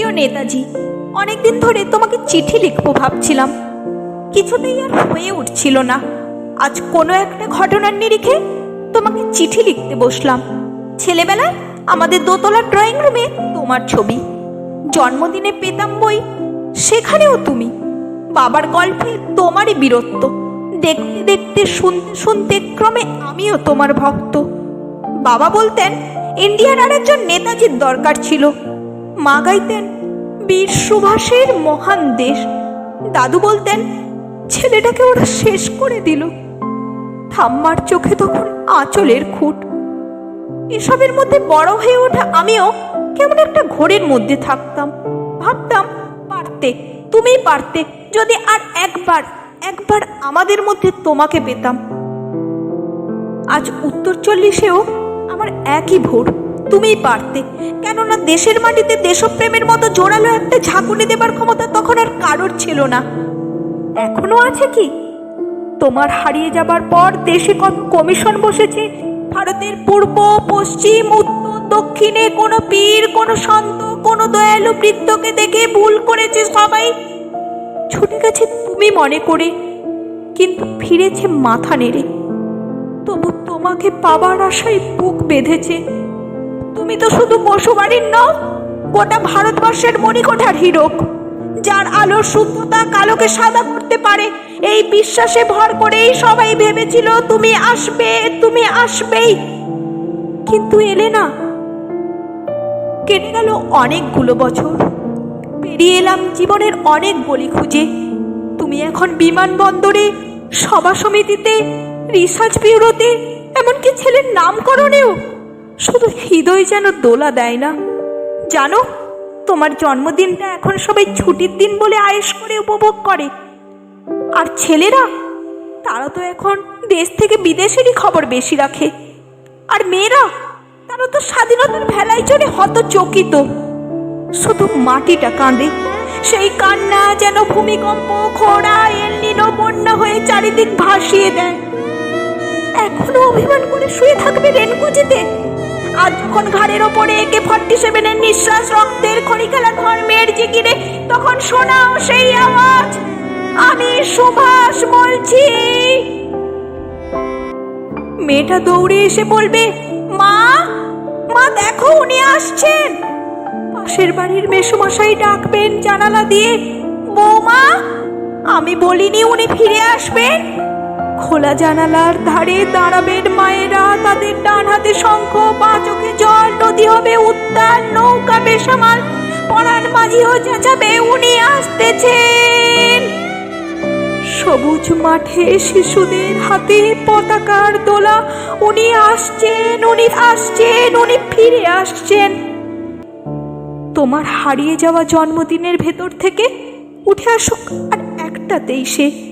নেতাজি, অনেকদিন ধরে তোমাকে চিঠি লিখব ভাবছিলাম। কিছুতেই আর হয়ে উঠছিল না। আজ কোনো একটা ঘটনার নিরিখে তোমাকে চিঠি লিখতে বসলাম। ছেলেবেলায় আমাদের দোতলার ড্রয়িং রুমে তোমার ছবি। জন্মদিনে পেতাম বই, সেখানেও তুমি। বাবার গল্পে তোমারই বীরত্ব। দেখতে দেখতে, শুনতে শুনতে ক্রমে আমিও তোমার ভক্ত। বাবা বলতেন ইন্ডিয়ার আর একজন নেতাজির দরকার ছিল। মা গাইতেন, বীর সুভাষের মহান দেশ। দাদু বলতেন, ছেলেটাকে ওরা শেষ করে দিল। ঠাম্মার চোখে তখন আঁচলের খুঁট। এসবের মধ্যে বড় হয়ে ওঠা আমিও কেমন একটা ঘোরের মধ্যে থাকতাম। ভাবতাম, পারতে, তুমিই পারতে, যদি আর একবার একবার আমাদের মধ্যে তোমাকে পেতাম। আজ উত্তর চল্লিশেও আমার একই ভোর তুমিই পারতে। কেননা দেশের মাটিতে দেশপ্রেমের মতো জোরালো একটা ঝাঁকুনি দেবার ক্ষমতা তখন আর কারোর ছিল না। এখনও আছে কি? তোমার হারিয়ে যাবার পর দেশে কত কমিশন বসেছে? ভারতের পূর্ব, পশ্চিম, উত্তর, দক্ষিণে কোনো পীর, কোনো সন্ত, কোনো দয়ালু বৃত্তকে দেখে ভুল করেছে সবাই। ছুটে গেছে তুমি মনে করে, কিন্তু ফিরেছে মাথা নেড়ে। তবু তোমাকে পাবার আশায় বুক বেঁধেছে। তুমি তো শুধু বসুবাড়ির নও, গোটা ভারতবর্ষের মণিকোঠার হীরক, যার আলোর শুদ্ধতা কালোকে সাদা করতে পারে, এই বিশ্বাসে ভর করেই সবাই ভেবেছিল, তুমি আসবে, তুমি আসবেই। কিন্তু এলে না কেটে গেল অনেকগুলো বছর। পেরিয়ে এলাম জীবনের অনেক বলি খুঁজে। তুমি এখন বিমানবন্দরে, সভা সমিতিতে, রিসার্চ ব্যুরোতে, এমনকি ছেলের নামকরণেও। শুধু হৃদয় যেন দোলা দেয় না। জানো, তোমার জন্মদিনটা এখন সবাই ছুটির দিন বলে আয়েস করে উপভোগ করে। আর ছেলেরা, তারা তো এখন দেশ থেকে বিদেশেরই খবর বেশি রাখে। আর মেয়েরা, তারা তো স্বাধীনতার ভেলায় চড়ে হত চকিত শুধু মাটিটা কাঁদে, সেই কান্না যেন ভূমিকম্প খোড়া এলনিনো বন্যা হয়ে চারিদিক ভাসিয়ে দেয়। এখনও অভিমান করে শুয়ে থাকবে রেনকুচিতে? আজ ঘাড়ের ওপরে একে ফর্টি সেভেনের নিঃশ্বাস রক্তের খড়িখেলা ধর্মের জিগিরে তখন শোনাও সেই আওয়াজ। আমি সুভাষ বলছি। মেয়েটা দৌড়ে এসে বলবে, মা মা, দেখো, উনি আসছেন। পাশের বাড়ির মেসোমশাই ডাকবেন জানালা দিয়ে, বৌমা, আমি বলিনি উনি ফিরে আসবেন? খোলা জানালার ধারে দাঁড়াবেন মায়েরা। তাদের ডান হাতে শঙ্খ বাঁ চোখে জল। নদী হবে উত্তাল, নৌকা বেসামাল। পরাণ মাঝিও চেঁচাবে, উনি আসতেছেন। সবুজ মাঠে শিশুদের হাতে পতাকার দোলা। উনি আসছেন উনি আসছেন, উনি ফিরে আসছেন। তোমার হারিয়ে যাওয়া জন্মদিনের ভেতর থেকে উঠে আসুক আর একটাতেই সে।